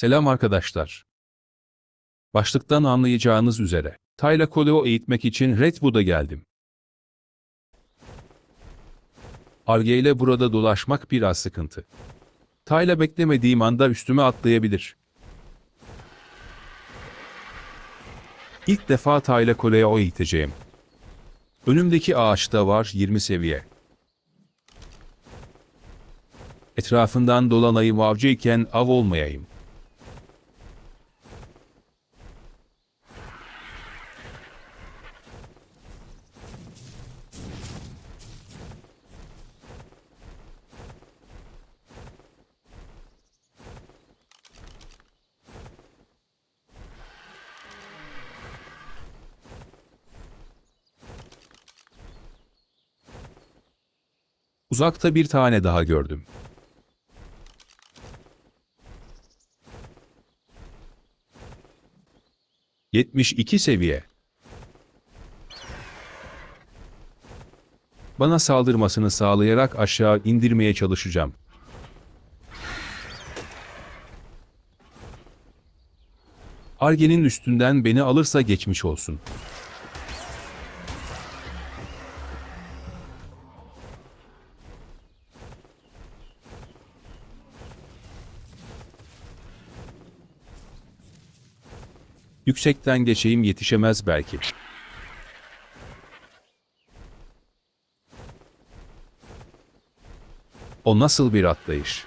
Selam arkadaşlar. Başlıktan anlayacağınız üzere, Tayla Koleo eğitmek için Redwood'a geldim. Arge ile burada dolaşmak biraz sıkıntı. Tayla beklemediğim anda üstüme atlayabilir. İlk defa Tayla Koleo eğiteceğim. Önümdeki ağaçta var 20 seviye. Etrafından dolanayım avcıyken av olmayayım. Uzakta bir tane daha gördüm. Yetmiş iki seviye. Bana saldırmasını sağlayarak aşağı indirmeye çalışacağım. Arge'nin üstünden beni alırsa geçmiş olsun. Yüksekten geçeyim yetişemez belki. O nasıl bir atlayış?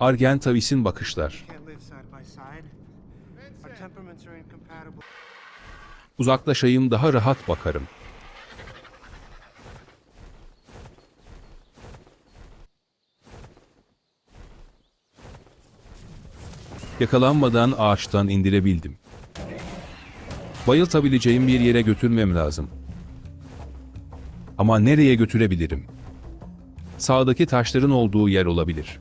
Argentavis'in bakışlar. Uzaklaşayım daha rahat bakarım. Yakalanmadan ağaçtan indirebildim. Bayıltabileceğim bir yere götürmem lazım. Ama nereye götürebilirim? Sağdaki taşların olduğu yer olabilir.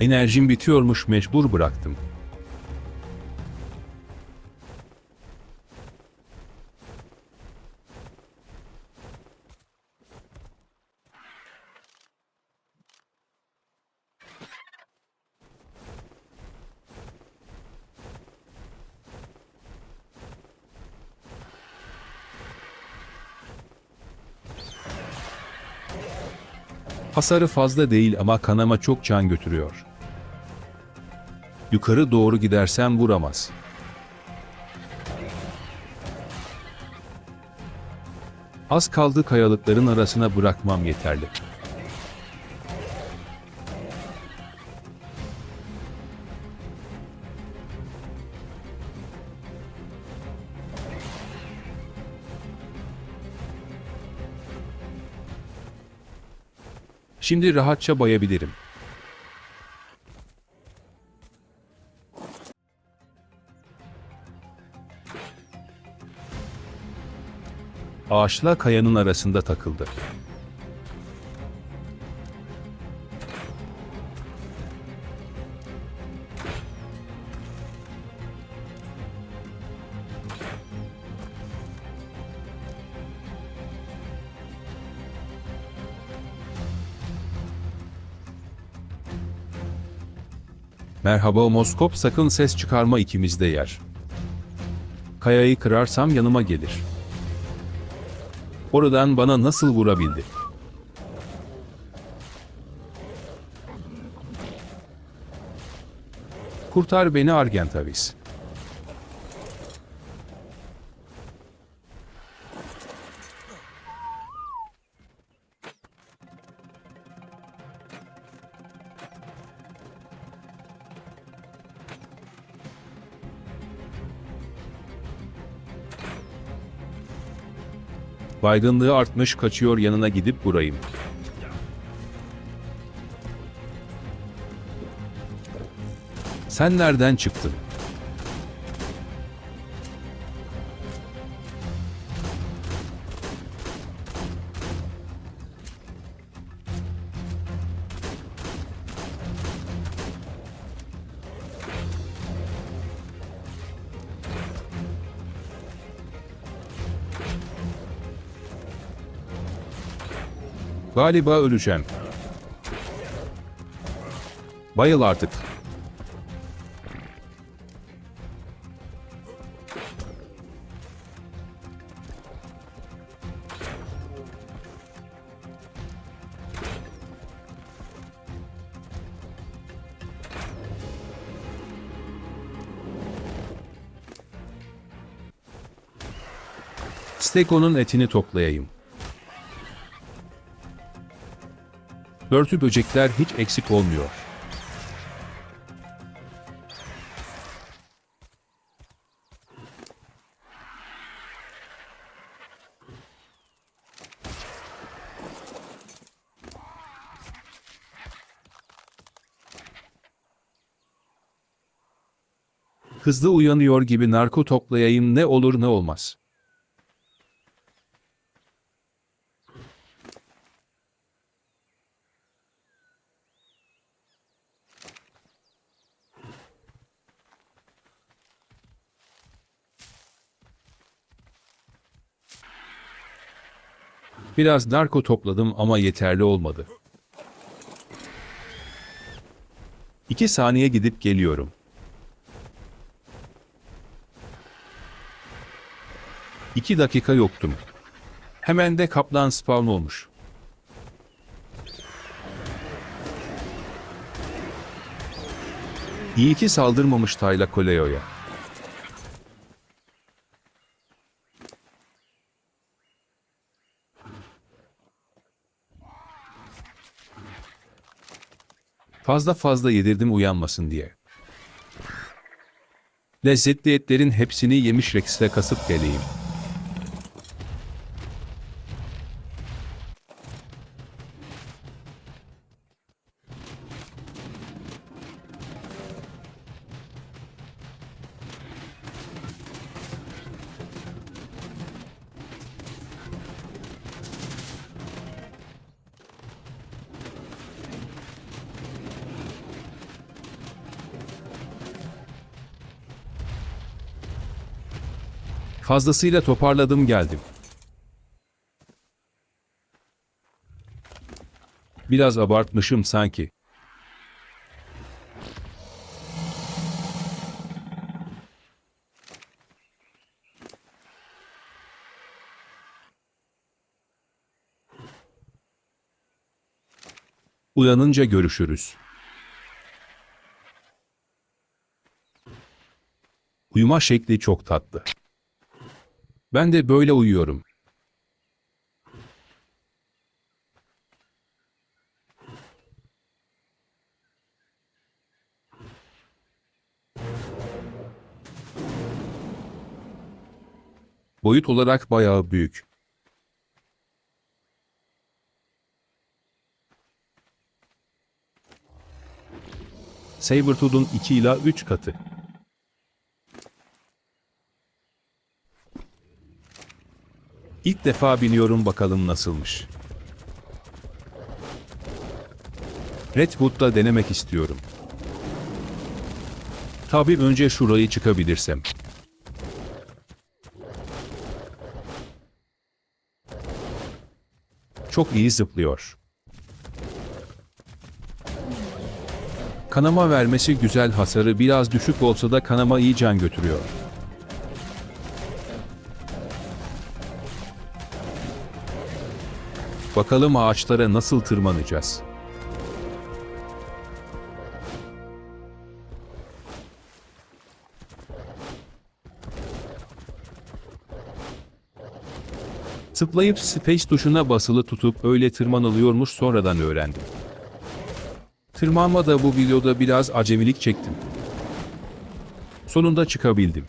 Enerjim bitiyormuş mecbur bıraktım. Hasarı fazla değil ama kanama çok can götürüyor. Yukarı doğru gidersem vuramaz. Az kaldı kayalıkların arasına bırakmam yeterli. Şimdi rahatça bayabilirim. Ağaçla kayanın arasında takıldı. Merhaba Moskop sakın ses çıkarma ikimiz de yer. Kayayı kırarsam yanıma gelir. Oradan bana nasıl vurabildi? Kurtar beni Argentavis. Baygınlığı artmış kaçıyor yanına gidip vurayım. Sen nereden çıktın? Galiba öleceğim. Bayıl artık. Steko'nun etini toplayayım. Börtü böcekler hiç eksik olmuyor. Hızlı uyanıyor gibi narko toplayayım ne olur ne olmaz. Biraz narko topladım ama yeterli olmadı. İki saniye gidip geliyorum. İki dakika yoktum. Hemen de kaplan spawn olmuş. İyi ki saldırmamış Tayla Koleo'ya. Fazla fazla yedirdim uyanmasın diye. Lezzetli etlerin hepsini yemiş Rex'e kasıp geleyim. Fazlasıyla toparladım geldim. Biraz abartmışım sanki. Uyanınca görüşürüz. Uyuma şekli çok tatlı. Ben de böyle uyuyorum. Boyut olarak bayağı büyük. Sabertooth'un 2 ila 3 katı. İlk defa biniyorum bakalım nasılmış. Redwood'da denemek istiyorum. Tabii önce şurayı çıkabilirsem. Çok iyi zıplıyor. Kanama vermesi güzel hasarı biraz düşük olsa da kanama iyi can götürüyor. Bakalım ağaçlara nasıl tırmanacağız. Tıplayıp space tuşuna basılı tutup öyle tırmanılıyormuş sonradan öğrendim. Tırmanma da bu videoda biraz acemilik çektim. Sonunda çıkabildim.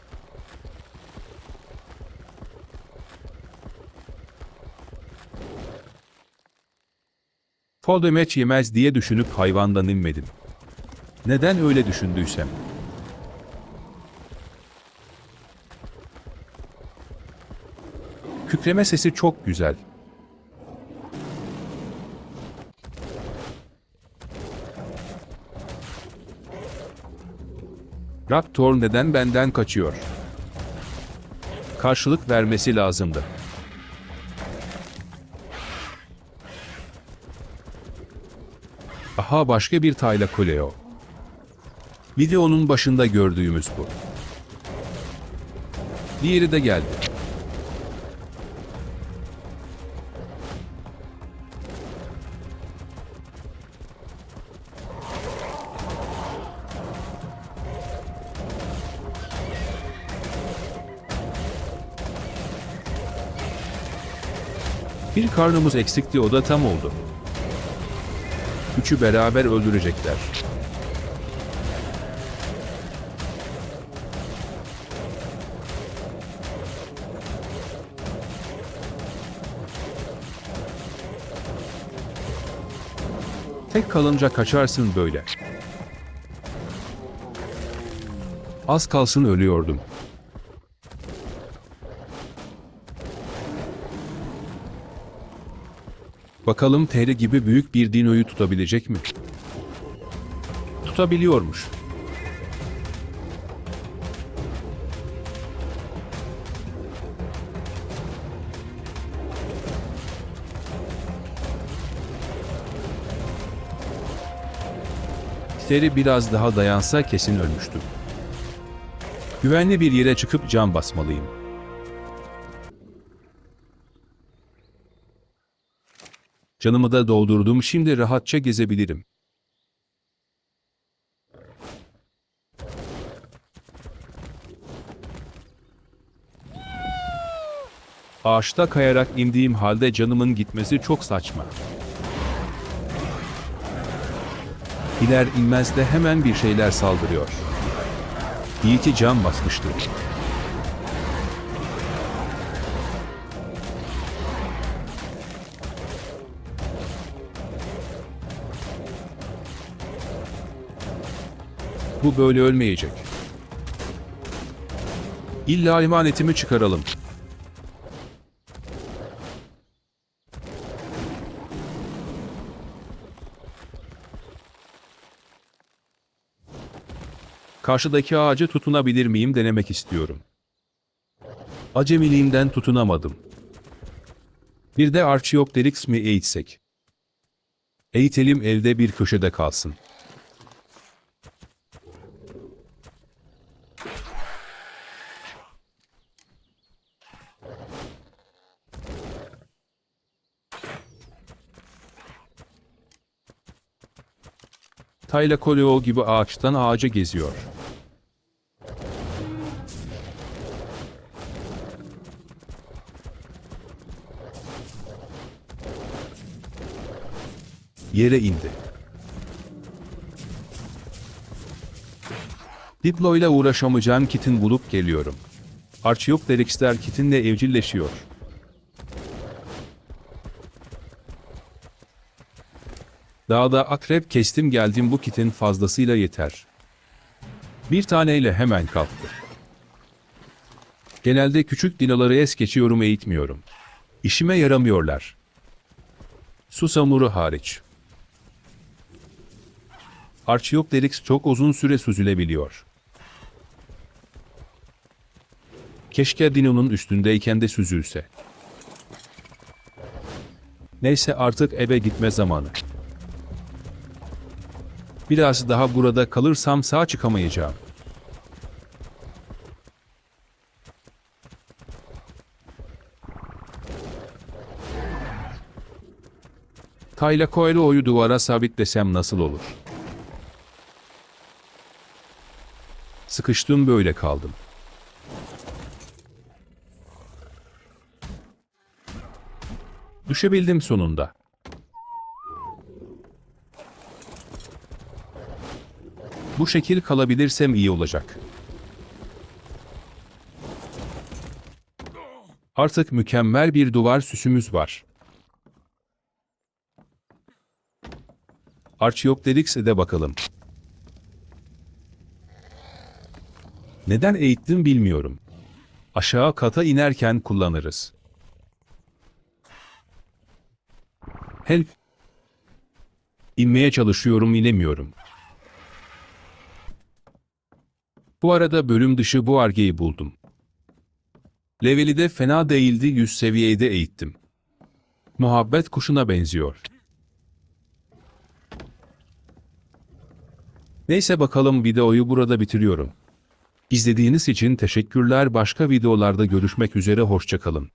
Damage yemez diye düşünüp hayvandan inmedim. Neden öyle düşündüysem. Kükreme sesi çok güzel. Raptor neden benden kaçıyor? Karşılık vermesi lazımdı. Aha başka bir Tayla Kuleo. Videonun başında gördüğümüz bu. Diğeri de geldi. Bir karnımız eksikti o da tam oldu. Üçü beraber öldürecekler. Tek kalınca kaçarsın böyle. Az kalsın ölüyordum. Bakalım TR gibi büyük bir dinoyu tutabilecek mi? Tutabiliyormuş. TR biraz daha dayansa kesin ölmüştüm. Güvenli bir yere çıkıp cam basmalıyım. Canımı da doldurdum şimdi rahatça gezebilirim. Ağaçta kayarak indiğim halde canımın gitmesi çok saçma. İner inmez de hemen bir şeyler saldırıyor. İyi ki cam basmıştım. Bu böyle ölmeyecek. İlla emanetimi çıkaralım. Karşıdaki ağacı tutunabilir miyim denemek istiyorum. Acemiliğimden tutunamadım. Bir de Archaeopteryx mi eğitsek? Eğitelim evde bir köşede kalsın. Tayla Koleo gibi ağaçtan ağaca geziyor. Yere indi. Diplo ile uğraşamayacağım kitin bulup geliyorum. Archaeopteryx'ler kitinle evcilleşiyor. Dağda akrep kestim geldim bu kitin fazlasıyla yeter. Bir taneyle hemen kalktı. Genelde küçük dinoları es geçiyorum eğitmiyorum. İşime yaramıyorlar. Susamuru hariç. Archaeopteryx çok uzun süre süzülebiliyor. Keşke dinonun üstündeyken de süzülse. Neyse artık eve gitme zamanı. Biraz daha burada kalırsam sağ çıkamayacağım. Tayla Coelho'yu duvara sabitlesem nasıl olur? Sıkıştım böyle kaldım. Düşebildim sonunda. Bu şekil kalabilirsem iyi olacak. Artık mükemmel bir duvar süsümüz var. Archaeopteryx'e de bakalım. Neden eğittim bilmiyorum. Aşağı kata inerken kullanırız. Help. İnmeye çalışıyorum inemiyorum. Bu arada bölüm dışı bu argeyi buldum. Leveli de fena değildi 100 seviyede eğittim. Muhabbet kuşuna benziyor. Neyse bakalım videoyu burada bitiriyorum. İzlediğiniz için teşekkürler. Başka videolarda görüşmek üzere hoşçakalın.